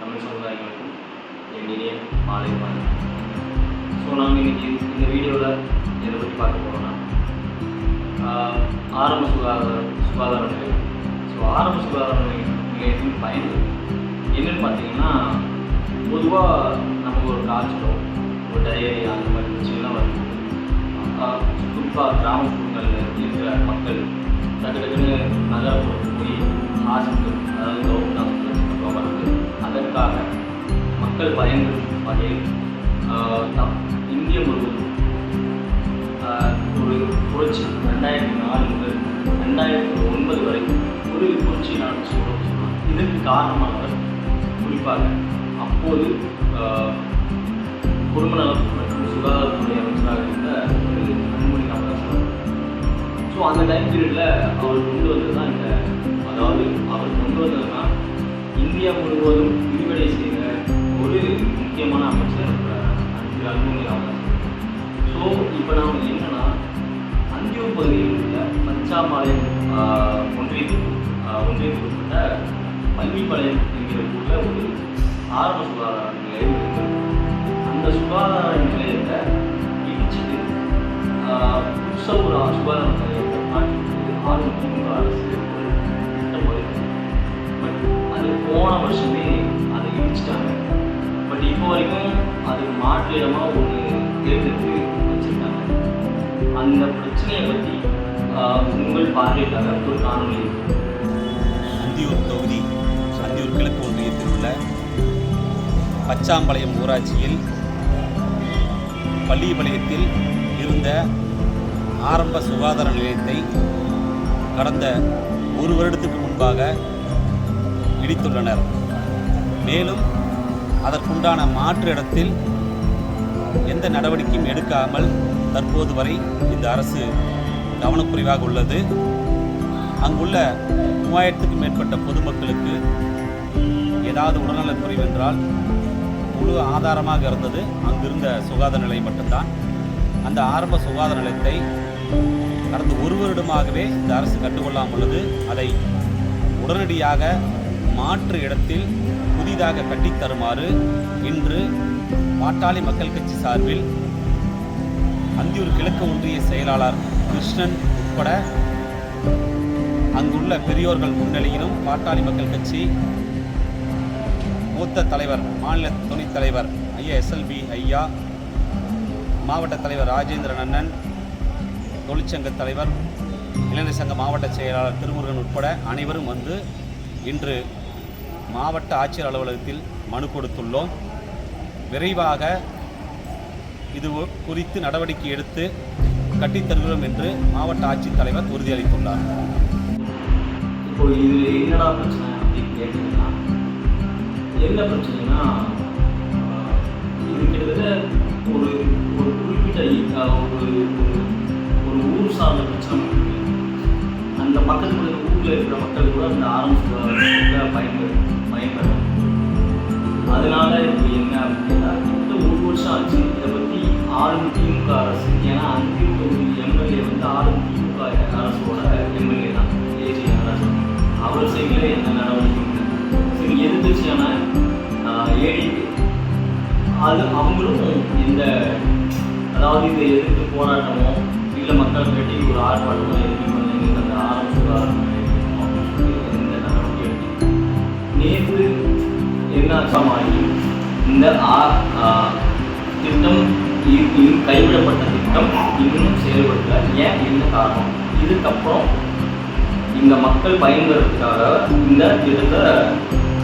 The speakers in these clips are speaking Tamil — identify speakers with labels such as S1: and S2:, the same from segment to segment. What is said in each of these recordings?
S1: தமிழ் சமுதாயங்களுக்கும் என் இனிய மாலை வணக்கம். ஸோ நாங்கள் இன்னைக்கு இந்த வீடியோவில் எதை பற்றி பார்க்க போகிறோம்னா ஆரம்ப சுகாதார சுகாதார நிலையம் ஸோ ஆரம்ப சுகாதார நிலையம் நிலையத்தின் பயன் என்னென்னு பார்த்தீங்கன்னா பொதுவாக நம்ம ஒரு காய்ச்சலோ ஒரு டயரி அந்த மாதிரி பிரச்சனைலாம் வருது. குறிப்பாக கிராமப்புறங்களில் இருக்கிற மக்கள் டக்கு டக்குன்னு நகரப்புறம் போய் ஹாஸ்பிட்டல் அதாவது கவர்மெண்ட் ஹாஸ்பிட்டல் போகிறது அதற்காக மக்கள் பயன்படும் வகையில் இந்திய முழுவதும் ஒரு புரட்சி ரெண்டாயிரத்தி நாலு முதல் ரெண்டாயிரத்தி ஒன்பது வரை ஒரு புரட்சி நான் இதற்கு காரணமாக குறிப்பாக அப்போது குடும்ப நலம் மற்றும் சுகாதாரத்துறை அமைச்சராக இருந்த ஒரு அன்புமணி ராமதாஸ் ஸோ அந்த டைம் பீரியடில் அவர் கொண்டு வந்தது தான் இந்த அதாவது அவர் கொண்டு வந்தது தான் இந்தியா முழுவதும் விரிவடை செய்த ஒரு முக்கியமான அமைச்சர் அஞ்சு அன்புமணி ராமதாஸ் ஸோ இப்போ நாம் என்னன்னா அந்தியூர் பகுதியில் உள்ள பச்சாம்பாளையம் ஆஹ், ஒன்றியத்துக்கு ஒன்றியத்துக்கு உட்பட்ட பள்ளிப்பாளையம் என்கிற ஊரில் ஒரு ஆரம்ப சுகாதார நிலையம் இருக்கு. அந்த சுகாதார நிலையத்தை இடிச்சிட்டு புதுசாக ஒரு சுகாதார நிலையத்தை மாற்றி ஆறு அரசு போன வருஷமே அதை இடிச்சிட்டாங்க. பட் இப்போ வரைக்கும் அது மாற்று இடமா ஒன்று தேர்ந்தெடுத்து வச்சுருக்காங்க. அந்த பிரச்சனையை பற்றி உங்கள் பார்வைக்காக ஒரு காணொலி
S2: அந்தியூர் தொகுதி அந்தியூர் கிழக்கு ஒன்றியத்தில் உள்ள பச்சாம்பாளையம் ஊராட்சியில் பள்ளிப்பாளையத்தில் இருந்த ஆரம்ப சுகாதார நிலையத்தை கடந்த ஒரு வருடத்துக்கு முன்பாக பிடித்துள்ளனர். மேலும் அதற்குண்டான மாற்று இடத்தில் எந்த நடவடிக்கையும் எடுக்காமல் தற்போது வரை இந்த அரசு கவனக்குறைவாக உள்ளது. அங்குள்ள மூவாயிரத்துக்கும் மேற்பட்ட பொதுமக்களுக்கு ஏதாவது உடல்நலக்குறைவு என்றால் முழு ஆதாரமாக இருந்தது. அங்கிருந்த சுகாதார நிலையம் மட்டும்தான். அந்த ஆரம்ப சுகாதார நிலையத்தை கடந்த ஒரு வருடமாகவே இந்த அரசு கண்டுகொள்ளாமல் உள்ளது. அதை உடனடியாக மாற்று இடத்தில் புதிதாக கட்டித் தருமாறு இன்று பாட்டாளி மக்கள் கட்சி சார்பில் அந்தியூர் கிழக்கு ஒன்றிய செயலாளர் கிருஷ்ணன் உட்பட அங்குள்ள பெரியோர்கள் முன்னிலையிலும் பாட்டாளி மக்கள் கட்சி மூத்த தலைவர் மாநில துணைத் தலைவர் ஐயா எஸ்எல்பி ஐயா மாவட்ட தலைவர் ராஜேந்திரன் அண்ணன் தொழிற்சங்க தலைவர் இளைஞர் சங்க மாவட்ட செயலாளர் திருமுருகன் உட்பட அனைவரும் வந்து இன்று மாவட்ட ஆட்சியர் அலுவலகத்தில் மனு கொடுத்துள்ளோம். விரைவாக இது குறித்து நடவடிக்கை எடுத்து கட்டித்தருகிறோம் என்று மாவட்ட ஆட்சித்தலைவர் உறுதியளித்துள்ளார்.
S1: இப்போ இது என்னடா பிரச்சனை அப்படின்னு கேட்டீங்கன்னா என்ன பிரச்சனைனா இது கிட்டத்தட்ட ஒரு ஒரு குறிப்பிட்ட ஒரு ஒரு ஊர் சார்ந்த பிரச்சனை அந்த பக்கத்துல இருக்கிற ஊரில் இருக்கிற மக்கள் கூட அந்த ஆரம்ப சுகாதாரத்தில் பயன்பெற அதனால இப்போ என்ன அப்படின்னா கிட்ட ஒரு வருஷம் ஆச்சு. இதை பற்றி ஆளும் திமுக அரசு ஏன்னா அஞ்சு தொகுதி எம்எல்ஏ வந்து ஆளும் திமுக அரசோட எம்எல்ஏ தான் ஏஜி அரசு. அவர் சைடில் என்ன நடவடிக்கை சரி எதிர்த்துச்சுன்னா ஏடிக்கு அது அவங்களும் இந்த அதாவது இதை எதிர்த்து போராட்டமோ இல்லை மக்கள் கட்டி ஒரு ஆர்ப்பாட்டமோ எதுவும் பண்ணி அந்த ஆரம்ப என்ன இந்த ஆ- திட்டம் இ- கைவிடப்பட்ட திட்டம் இன்னும் செயல்படுத்த ஏன்? என்ன காரணம்? இதுக்கப்புறம் இந்த மக்கள் பயன்பெறதுக்காக இந்த திட்டத்தை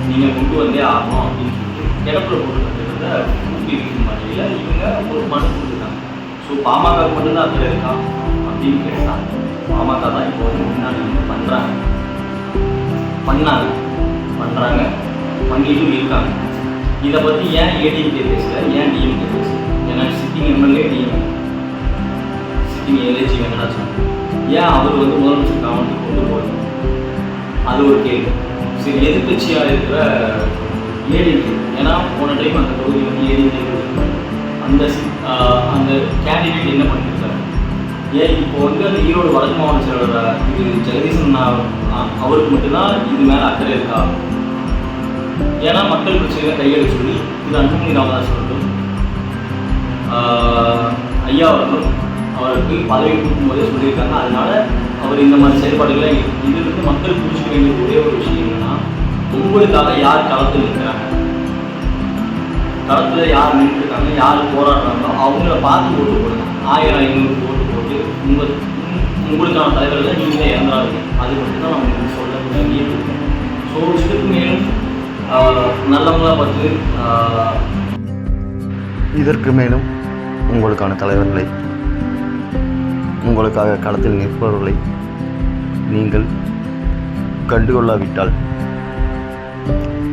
S1: நீங்கள் கொண்டு வந்தே ஆகணும் அப்படின்னு சொல்லிட்டு கிடப்பில் போட்டுருக்க திட்டத்தை ஊக்குவிக்கும் வகையில் இவங்க ஒரு மனு கொடுத்துருக்காங்க. ஸோ பாமக மட்டும்தான் அதில் இருக்கா? அப்படின்னு கேட்டால் பாமக தான் இப்போ வந்து முன்னாடி வந்து பண்ணுறாங்க பண்ணாங்க. பண்ணுறாங்க அங்கேயும் இருக்காங்க. இதை பற்றி ஏன் ஏடிஎம்கே பேசல ஏன் டிஎம்கே பேசல ஏன்னா சிட்டிங் எம்எல்ஏ டிஎம் சிட்டிங் எல்ஏஜி வெங்கடாச்சலம் ஏன் அவர் வந்து முதலமைச்சர் கவனத்துக்கு கொண்டு போகணும் அது ஒரு கேள்வி. சரி எதிர்கட்சியாக இருக்கிற ஏடிஎம்கே ஏன்னா போன டைம் அந்த தொகுதி வந்து ஏடிஎம்கே அந்த அந்த கேண்டிடேட் என்ன பண்ணியிருக்காரு ஏன் இப்போ வந்து அந்த ஈரோடு வடக்கு மாவட்ட செயலாளர் இது ஜெகதீசன் அவருக்கு மட்டும்தான் இது மேலே அக்கறை இருக்கா? ஏன்னா மக்கள் பிரச்சனைகளை கையெழு சொல்லி இது அன்புமணி ராமதாஸ் அவர்களும் ஐயா அவர்களும் அவருக்கு பதவி கொடுக்கும்போதே சொல்லியிருக்காங்க. அதனால் அவர் இந்த மாதிரி செயல்பாடுகளை இதிலிருந்து மக்கள் புரிஞ்சுக்க வேண்டிய ஒரே ஒரு விஷயம் என்னன்னா உங்களுக்காக யார் களத்தில் இருக்கிறாங்க? களத்தில் யார் நின்றுருக்காங்க? யார் போராடுறாங்களோ அவங்கள பார்த்து ஓட்டு போடுங்க. ஆயிரம் ஐநூறு ஓட்டு போட்டு உங்கள் உங்களுக்கான தலைவர்களை நீங்களே இறந்துடாதீங்க. அது மட்டும் தான் நான் உங்களுக்கு சொல்ல வேண்டிய ஸோ இதுக்கு மேலும் நல்லவங்களா பார்த்து
S3: இதற்கு மேலும் உங்களுக்கான தலைவர்களை உங்களுக்காக களத்தில் நிற்பவர்களை நீங்கள் கண்டுகொள்ளாவிட்டால்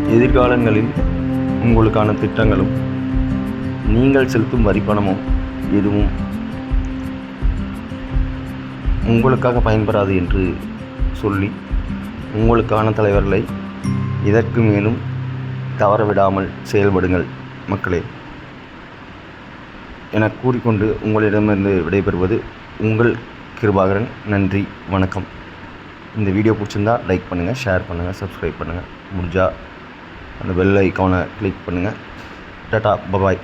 S3: எதிர்காலங்களில் உங்களுக்கான திட்டங்களும் நீங்கள் செலுத்தும் வரிப்பணமும் எதுவும் உங்களுக்காக பயன்பெறாது என்று சொல்லி உங்களுக்கான தலைவர்களை இதற்கு மேலும் தவறவிடாமல் செயல்படுங்கள் மக்களே. என கூறிக்கொண்டு உங்களிடமிருந்து விடைபெறுவது உங்கள் கிருபாகரன். நன்றி வணக்கம். இந்த வீடியோ பிடிச்சிருந்தா லைக் பண்ணுங்கள் ஷேர் பண்ணுங்கள் சப்ஸ்கிரைப் பண்ணுங்கள் முடிஞ்சால் அந்த பெல் ஐக்கானை கிளிக் பண்ணுங்கள் டாட்டா பபாய்